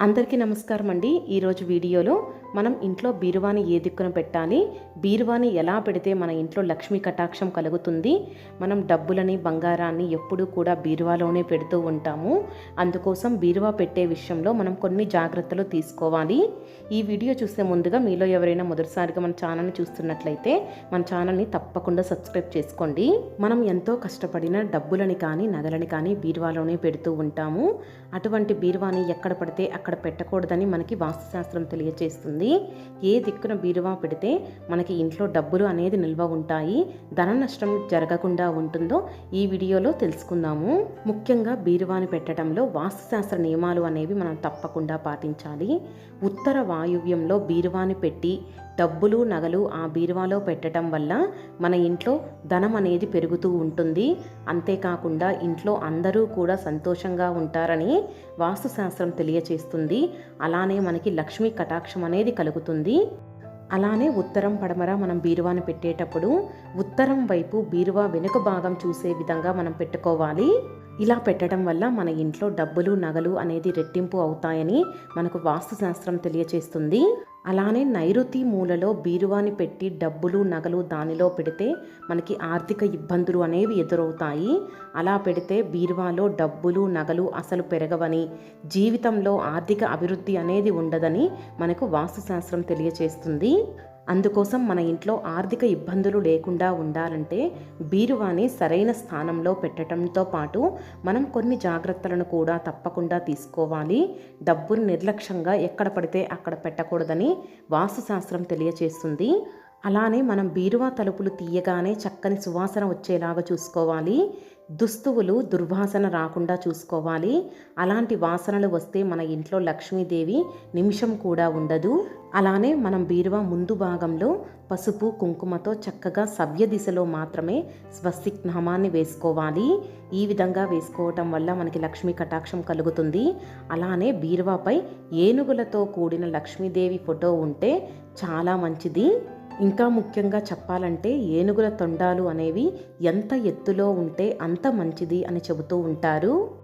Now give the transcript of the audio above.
అందరికీ నమస్కారం అండి. ఈరోజు వీడియోలో మనం ఇంట్లో బీరువాని ఏ దిక్కున పెట్టాలి? బీరువాని ఎలా పెడితే మన ఇంట్లో లక్ష్మీ కటాక్షం కలుగుతుంది? మనం డబ్బులని బంగారాన్ని ఎప్పుడూ కూడా బీరువాలోనే పెడుతూ ఉంటాము. అందుకోసం బీరువా పెట్టే విషయంలో మనం కొన్ని జాగ్రత్తలు తీసుకోవాలి. ఈ వీడియో చూసే ముందుగా మీలో ఎవరైనా మొదటిసారిగా మన ఛానల్ని చూస్తున్నట్లయితే మన ఛానల్ని తప్పకుండా సబ్స్క్రైబ్ చేసుకోండి. మనం ఎంతో కష్టపడిన డబ్బులని కానీ నగలని కానీ బీరువాలోనే పెడుతూ ఉంటాము. అటువంటి బీరువాని ఎక్కడ పడితే అక్కడ పెట్టకూడదని మనకి వాస్తుశాస్త్రం తెలియజేస్తుంది ఏ దిక్కున బీరువా పెడితే మనకి ఇంట్లో డబ్బులు అనేది నిల్వ ఉంటాయి ధన నష్టం జరగకుండా ఉంటుందో ఈ వీడియోలో తెలుసుకుందాము. ముఖ్యంగా బీరువాని పెట్టడంలో వాస్తుశాస్త్ర నియమాలు అనేవి మనం తప్పకుండా పాటించాలి. ఉత్తర వాయువ్యంలో బీరువాని పెట్టి డబ్బులు నగలు ఆ బీరువాలో పెట్టడం వల్ల మన ఇంట్లో ధనం అనేది పెరుగుతూ ఉంటుంది. అంతేకాకుండా ఇంట్లో అందరూ కూడా సంతోషంగా ఉంటారని వాస్తుశాస్త్రం తెలియచేస్తుంది. అలానే మనకి లక్ష్మీ కటాక్షం అనేది కలుగుతుంది. అలానే ఉత్తరం పడమర మనం బీరువాను పెట్టేటప్పుడు ఉత్తరం వైపు బీరువా వెనుక భాగం చూసే విధంగా మనం పెట్టుకోవాలి. ఇలా పెట్టడం వల్ల మన ఇంట్లో డబ్బులు నగలు అనేది రెట్టింపు అవుతాయని మనకు వాస్తుశాస్త్రం తెలియచేస్తుంది. అలానే నైరుతి మూలలో బీరువాని పెట్టి డబ్బులు నగలు దానిలో పెడితే మనకి ఆర్థిక ఇబ్బందులు అనేవి ఎదురవుతాయి. అలా పెడితే బీరువాలో డబ్బులు నగలు అసలు పెరగవని జీవితంలో ఆర్థిక అభివృద్ధి అనేది ఉండదని మనకు వాస్తుశాస్త్రం తెలియచేస్తుంది. అందుకోసం మన ఇంట్లో ఆర్థిక ఇబ్బందులు లేకుండా ఉండాలంటే బీరువాని సరైన స్థానంలో పెట్టడంతో పాటు మనం కొన్ని జాగ్రత్తలను కూడా తప్పకుండా తీసుకోవాలి. డబ్బును నిర్లక్ష్యంగా ఎక్కడ పడితే అక్కడ పెట్టకూడదని వాస్తుశాస్త్రం తెలియచేస్తుంది. అలానే మనం బీరువా తలుపులు తీయగానే చక్కని సువాసన వచ్చేలాగా చూసుకోవాలి. దుస్తువులు దుర్వాసన రాకుండా చూసుకోవాలి. అలాంటి వాసనలు వస్తే మన ఇంట్లో లక్ష్మీదేవి నిమిషం కూడా ఉండదు. అలానే మనం బీరువా ముందు భాగంలో పసుపు కుంకుమతో చక్కగా సవ్య దిశలో మాత్రమే స్వస్తిక్ నామాన్ని వేసుకోవాలి. ఈ విధంగా వేసుకోవటం వల్ల మనకి లక్ష్మీ కటాక్షం కలుగుతుంది. అలానే బీరువాపై ఏనుగులతో కూడిన లక్ష్మీదేవి ఫోటో ఉంటే చాలా మంచిది. ఇంకా ముఖ్యంగా చెప్పాలంటే ఏనుగుల తొండాలు అనేవి ఎంత ఎత్తులో ఉంటే అంత మంచిది అని చెబుతూ ఉంటారు.